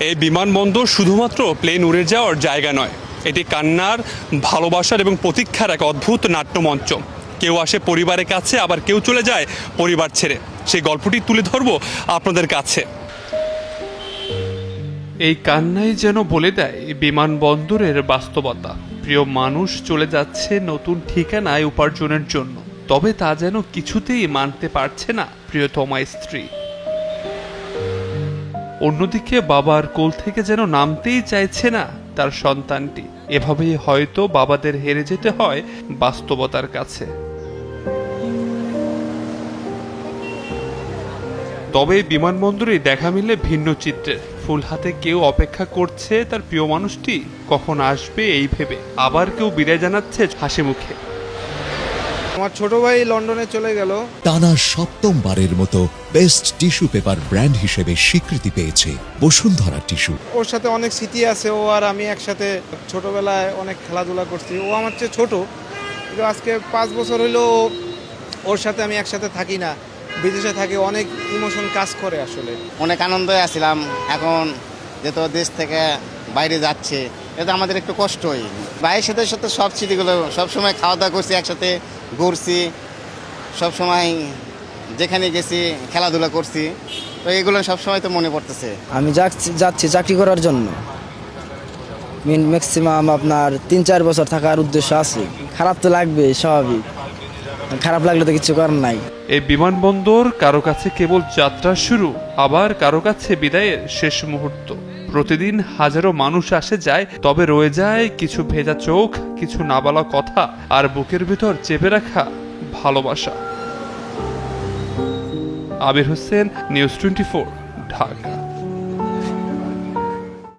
এই বিমানবন্দর শুধুমাত্র প্লেন উড়ে যাওয়ার জায়গা নয়, এটি কান্নার, ভালোবাসার এবং প্রতীক্ষার এক অদ্ভুত নাট্যমঞ্চ। কেউ আসে পরিবারের কাছে, আবার কেউ চলে যায় পরিবার ছেড়ে। সেই গল্পটি তুলে ধরবো আপনাদের কাছে। এই কান্নাই যেন বলে দেয় বিমানবন্দরের বাস্তবতা। প্রিয় মানুষ চলে যাচ্ছে নতুন ঠিকানায় উপার্জনের জন্য। তবে তা যেন কিছুতেই মানতে পারছে না প্রিয়তমা স্ত্রী। অন্যদিকে বাবার কোল থেকে যেন নামতেই চাইছে না তার সন্তানটি। এভাবেই হয়তো বাবাদের হেরে যেতে হয় বাস্তবতার কাছে। তবে বিমানবন্দরে দেখা মিলে ভিন্ন চিত্রের। ফুল হাতে কেউ অপেক্ষা করছে তার প্রিয় মানুষটি। কখন আসবে এই ভেবে আবার কেউ বিদায় জানাচ্ছে হাসি মুখে আমার ছোট ভাই লন্ডনে চলে গেল। টানা সপ্তমবারের মতো বেস্ট টিস্যু পেপার ব্র্যান্ড হিসেবে স্বীকৃতি পেয়েছে বসুন্ধরা টিস্যু। ওর সাথে অনেক স্মৃতি আছে ও আর আমি একসাথে ছোটবেলায় অনেক খেলাধুলা করছি। ও আমার চেয়ে ছোট কিন্তু আজকে পাঁচ বছর হইল ওর সাথে আমি একসাথে থাকি না। বিদেশে থাকি অনেক ইমোশন কাজ করে আসলে। অনেক আনন্দে আছিলাম এখন যেহেতু দেশ থেকে বাইরে যাচ্ছে এটা আমাদের একটু কষ্টই। ভাইয়ের সাথে সাথে সব স্মৃতিগুলো সবসময় খাওয়া দাওয়া করছি একসাথে ঘুরছি সবসময় যেখানে গেছি খেলাধুলা করছি। তো এগুলো সবসময় তো মনে পড়তেছে। আমি যাচ্ছি যাচ্ছি চাকরি করার জন্য। মিন ম্যাক্সিমাম আপনার তিন চার বছর থাকার উদ্দেশ্য আছে। খারাপ তো লাগবে স্বাভাবিক। খারাপ লাগলে তো কিছু করার নাই। এই বিমানবন্দর কারও কাছে কেবল যাত্রা শুরু আবার কারও কাছে বিদায়ের শেষ মুহূর্ত। প্রতিদিন হাজারো মানুষ আসে যায়, তবে রয়ে যায় কিছু ভেজা চোখ, কিছু নাবালা কথা আর বুকের ভিতর চেপে রাখা ভালোবাসা। Abir Hossain, news twenty Dhaka.